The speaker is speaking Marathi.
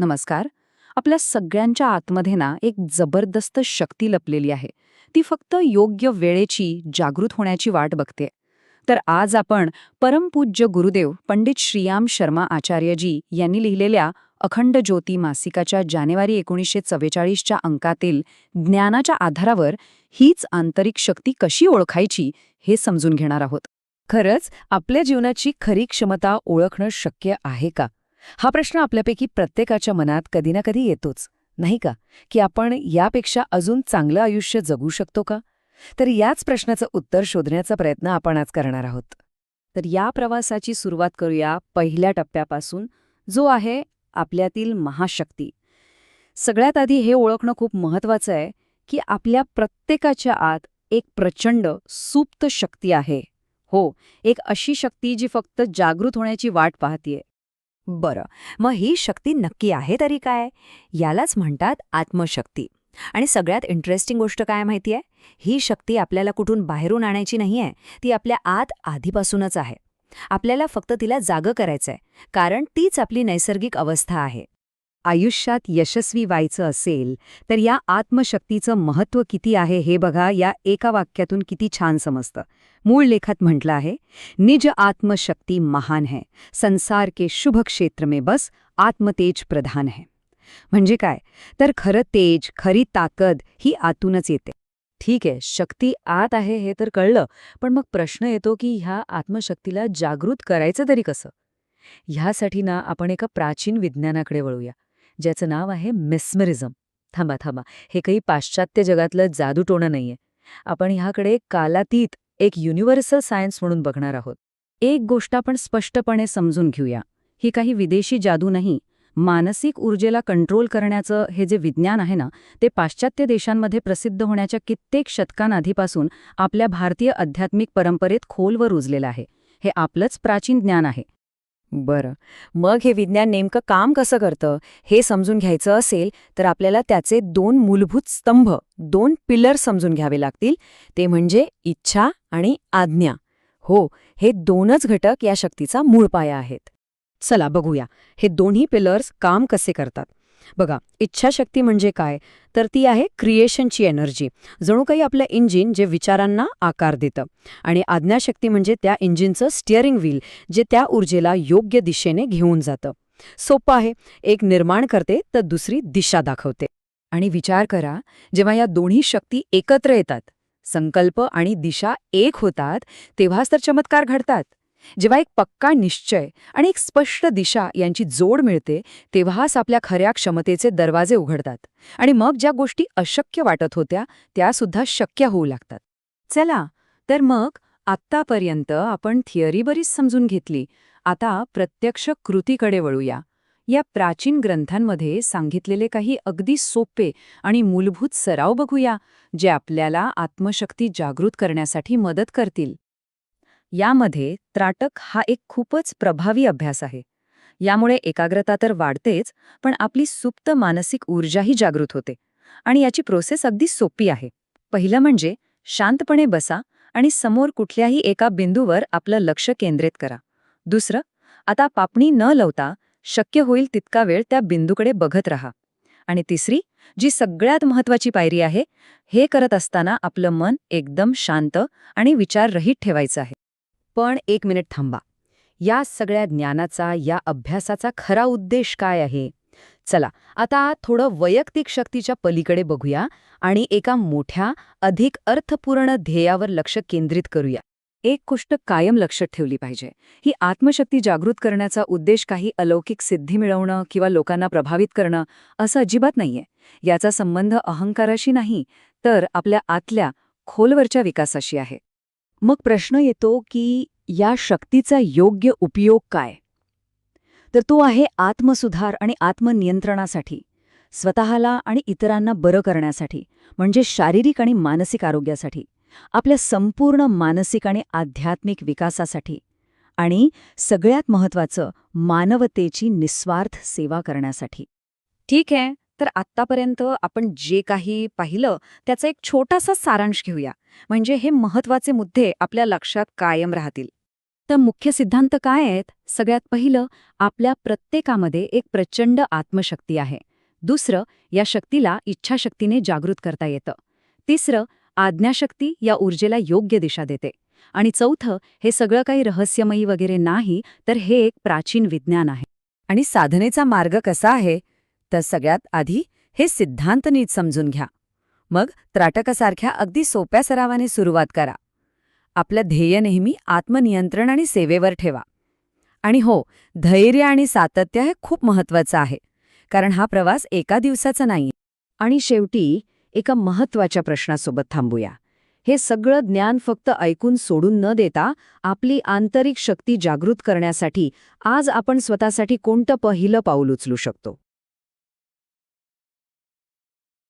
नमस्कार. आपल्या सगळ्यांच्या आतमध्ये ना एक जबरदस्त शक्ती लपलेली आहे. ती फक्त योग्य वेळेची जागृत होण्याची वाट बघते. तर आज आपण परमपूज्य गुरुदेव पंडित श्रीयाम शर्मा आचार्यजी यांनी लिहिलेल्या अखंड ज्योती मासिकाच्या जानेवारी एकोणीसशे चव्वेचाळीसच्या अंकातील ज्ञानाच्या आधारावर हीच आंतरिक शक्ती कशी ओळखायची हे समजून घेणार आहोत. खरंच आपल्या जीवनाची खरी क्षमता ओळखणं शक्य आहे का? हा प्रश्न आपल्यापैकी प्रत्येकाच्या मनात कधी ना कधी येतोच नाही का? की आपण यापेक्षा अजून चांगलं आयुष्य जगू शकतो का? तर याच प्रश्नाचं उत्तर शोधण्याचा प्रयत्न आपण आज करणार आहोत. तर या प्रवासाची सुरुवात करूया पहिल्या टप्प्यापासून जो आहे आपल्यातील महाशक्ती. सगळ्यात आधी हे ओळखणं खूप महत्वाचं आहे की आपल्या प्रत्येकाच्या आत एक प्रचंड सुप्त शक्ती आहे. हो एक अशी शक्ती जी फक्त जागृत होण्याची वाट पाहतीये. बरं. मग ही शक्ती नक्की आहे तरी काय? यालाच म्हणतात आत्मशक्ती. आणि सगळ्यात इंटरेस्टिंग गोष्ट काय माहिती आहे? ही शक्ती आपल्याला कुठून बाहेरून आणायची नाहीये. ती आपल्या आत आधीपासूनच आहे. आपल्याला फक्त तिला जागं करायचंय. कारण तीच आपली नैसर्गिक अवस्था आहे. आयुष्यात यशस्वी व्हायचं असेल तर या आत्मशक्तीचं महत्त्व किती आहे हे बघा या एका वाक्यातून किती छान समजतं. मूळ लेखात म्हटलं आहे निज आत्मशक्ती महान है संसार के शुभ क्षेत्र में बस आत्मतेज प्रधान है. म्हणजे काय? तर खरं तेज खरी ताकद ही आतूनच येते. ठीक आहे शक्ती आत आहे हे तर कळलं पण मग प्रश्न येतो की ह्या आत्मशक्तीला जागृत करायचं तरी कसं? ह्यासाठी ना आपण एका प्राचीन विज्ञानाकडे वळूया. ज्याचं नाव आहे मिस्मरिझम. थांबा थांबा. हे काही पाश्चात्य जगातलं जादूटोणं नाहीये. आपण ह्याकडे कालातीत एक युनिव्हर्सल सायन्स म्हणून बघणार आहोत. एक गोष्ट आपण स्पष्टपणे समजून घेऊया. ही काही विदेशी जादू नाही. मानसिक ऊर्जेला कंट्रोल करण्याचं हे जे विज्ञान आहे ना ते पाश्चात्य देशांमध्ये प्रसिद्ध होण्याच्या कित्येक शतकांआधीपासून आपल्या भारतीय आध्यात्मिक परंपरेत खोलवर रुजलेलं आहे. हे आपलंच प्राचीन ज्ञान आहे. बरं. मग हे विज्ञान नेमकं काम कसं करतं? हे समजून घ्यायचं असेल तर आपल्याला त्याचे दोन मूलभूत स्तंभ दोन पिलर समजून घ्यावे लागतील. ते म्हणजे इच्छा आणि आज्ञा. हो हे दोनच घटक या शक्तीचा मूळ पाया आहेत. चला बघूया. हे दोन्ही पिलर्स काम कसे करतात? बघा इच्छाशक्ती म्हणजे काय? तर ती आहे क्रिएशनची एनर्जी जणू काही आपलं इंजिन जे विचारांना आकार देतं. आणि आज्ञाशक्ती म्हणजे त्या इंजिनचं स्टिअरिंग व्हील जे त्या ऊर्जेला योग्य दिशेने घेऊन जातं. सोपं आहे. एक निर्माण करते तर दुसरी दिशा दाखवते. आणि विचार करा जेव्हा या दोन्ही शक्ती एकत्र येतात संकल्प आणि दिशा एक होतात तेव्हाच तर चमत्कार घडतात. जेव्हा एक पक्का निश्चय आणि एक स्पष्ट दिशा यांची जोड मिळते तेव्हाच आपल्या खऱ्या क्षमतेचे दरवाजे उघडतात आणि मग ज्या गोष्टी अशक्य वाटत होत्या त्यासुद्धा शक्य होऊ लागतात. चला तर मग आत्तापर्यंत आपण थिअरी बरीच समजून घेतली. आता प्रत्यक्ष कृतीकडे वळूया. या प्राचीन ग्रंथांमध्ये सांगितलेले काही अगदी सोपे आणि मूलभूत सराव बघूया जे आपल्याला आत्मशक्ती जागृत करण्यासाठी मदत करतील. यामध्ये त्राटक हा एक खूपच प्रभावी अभ्यास आहे. यामुळे एकाग्रता तर वाढतेच पण आपली सुप्त मानसिक ऊर्जाही जागृत होते. आणि याची प्रोसेस अगदी सोपी आहे. पहिलं म्हणजे शांतपणे बसा आणि समोर कुठल्याही एका बिंदूवर आपलं लक्ष केंद्रित करा. दुसरं आता पापणी न लवता शक्य होईल तितका वेळ त्या बिंदूकडे बघत राहा. आणि तिसरी जी सगळ्यात महत्वाची पायरी आहे हे करत असताना आपलं मन एकदम शांत आणि विचाररहित ठेवायचं आहे. पण एक मिनिट थांबा. या सगळ्या ज्ञानाचा या अभ्यासाचा खरा उद्देश काय आहे? चला आता थोडं वैयक्तिक शक्तीच्या पलीकडे बघूया आणि एका मोठ्या अधिक अर्थपूर्ण ध्येयावर लक्ष केंद्रित करूया. एक गोष्ट कायम लक्षात ठेवली पाहिजे. ही आत्मशक्ती जागृत करण्याचा उद्देश काही अलौकिक सिद्धी मिळवणं किंवा लोकांना प्रभावित करणं असं अजिबात नाहीये. याचा संबंध अहंकाराशी नाही तर आपल्या आतल्या खोलवरच्या विकासाशी आहे. मग प्रश्न येतो की या शक्तीचा योग्य उपयोग काय? तर तो आहे आत्मसुधार आणि आत्मनियंत्रणासाठी स्वतःला आणि इतरांना बरं करण्यासाठी म्हणजे शारीरिक आणि मानसिक आरोग्यासाठी आपल्या संपूर्ण मानसिक आणि आध्यात्मिक विकासासाठी आणि सगळ्यात महत्वाचं मानवतेची निस्वार्थ सेवा करण्यासाठी. ठीक आहे? तर आत्तापर्यंत आपण जे काही पाहिलं त्याचा एक छोटासा सारांश घेऊया. म्हणजे हे महत्त्वाचे मुद्दे आपल्या लक्षात कायम राहतील. तर मुख्य सिद्धांत काय आहेत? सगळ्यात पहिलं आपल्या प्रत्येकामध्ये एक प्रचंड आत्मशक्ती आहे. दुसरं या शक्तीला इच्छाशक्तीने जागृत करता येतं. तिसरं आज्ञाशक्ती या ऊर्जेला योग्य दिशा देते. आणि चौथं हे सगळं काही रहस्यमयी वगैरे नाही तर हे एक प्राचीन विज्ञान आहे. आणि साधनेचा मार्ग कसा आहे? तर सगळ्यात आधी हे सिद्धांत नीट समजून घ्या. मग त्राटकासारख्या अगदी सोप्या सरावाने सुरुवात करा. आपलं ध्येय नेहमी आत्मनियंत्रण आणि सेवेवर ठेवा. आणि हो धैर्य आणि सातत्य हे खूप महत्वाचं आहे कारण हा प्रवास एका दिवसाचा नाही. आणि शेवटी एका महत्त्वाच्या प्रश्नासोबत थांबूया. हे सगळं ज्ञान फक्त ऐकून सोडून न देता आपली आंतरिक शक्ती जागृत करण्यासाठी आज आपण स्वतःसाठी कोणतं पहिलं पाऊल उचलू शकतो?